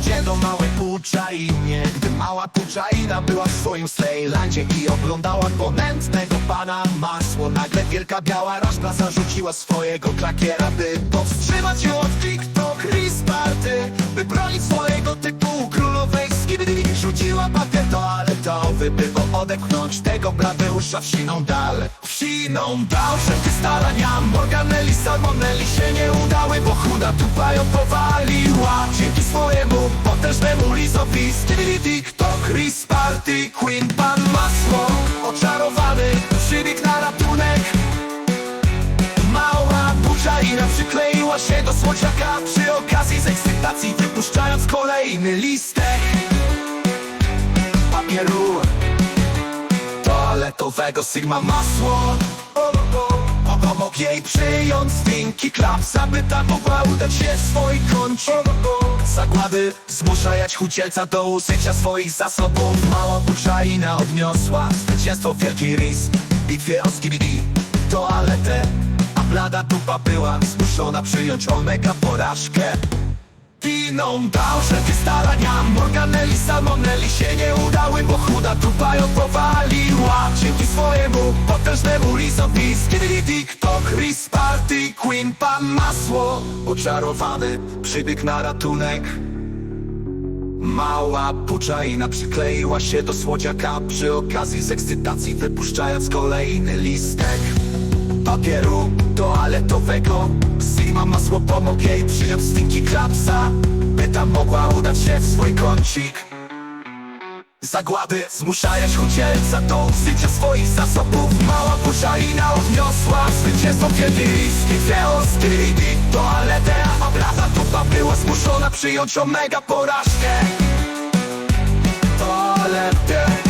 Idzie do małej Puczainie Gdy mała Puczaina była w swoim Slejlandzie I oglądała ponętnego pana masło Nagle wielka biała raszka zarzuciła swojego klakiera By powstrzymać ją od TikTok Party By bronić swojego tytułu królowej Skibidi Rzuciła papier toaletowy By go odepchnąć tego Bladeusza w siną dal. W siną dal Wszelkie starania Morganelli, Salmonelli się nie udały Bo chuda tupa ją powaliła Potężnemu Lizowi Skibidi TikTok Chris Party Queen Pan Masło Oczarowany Przybieg na ratunek. Mała buczaina przykleiła się do słodziaka Przy okazji z ekscytacji wypuszczając kolejny listek Papieru Toaletowego Sigma masło O, o, o, Pomógł jej przyjąć zwinki klapsa By ta mogła udać się swój kącik. Zagłady zmuszajać chucielca do usycia swoich zasobów. Mała buczaina odniosła zwycięstwo wielki ris w Bitwie o skibidi. Toaletę A blada dupa była zmuszona przyjąć omega porażkę. Winą dał wszelkie starania Morganelli, Salmonelli się nie udały Bo chuda potężnemu rizowi Skibidi TikTok, Riz Party Queen Pan Masło. Oczarowany przybieg na ratunek. Mała puczaina przykleiła się do słodziaka. Przy okazji z ekscytacji wypuszczając kolejny listek. Papieru toaletowego. Sigma masło pomógł jej przyjąć stinki klapsa By tam mogła udać się w swój kącik Zagłady zmuszałeś chucielca do użycia swoich zasobów. Mała burzaina odniosła. Zwycięstwo kiedyjski Zeoski i toaletę A blada tupa była zmuszona przyjąć omega porażkę. Toaletę.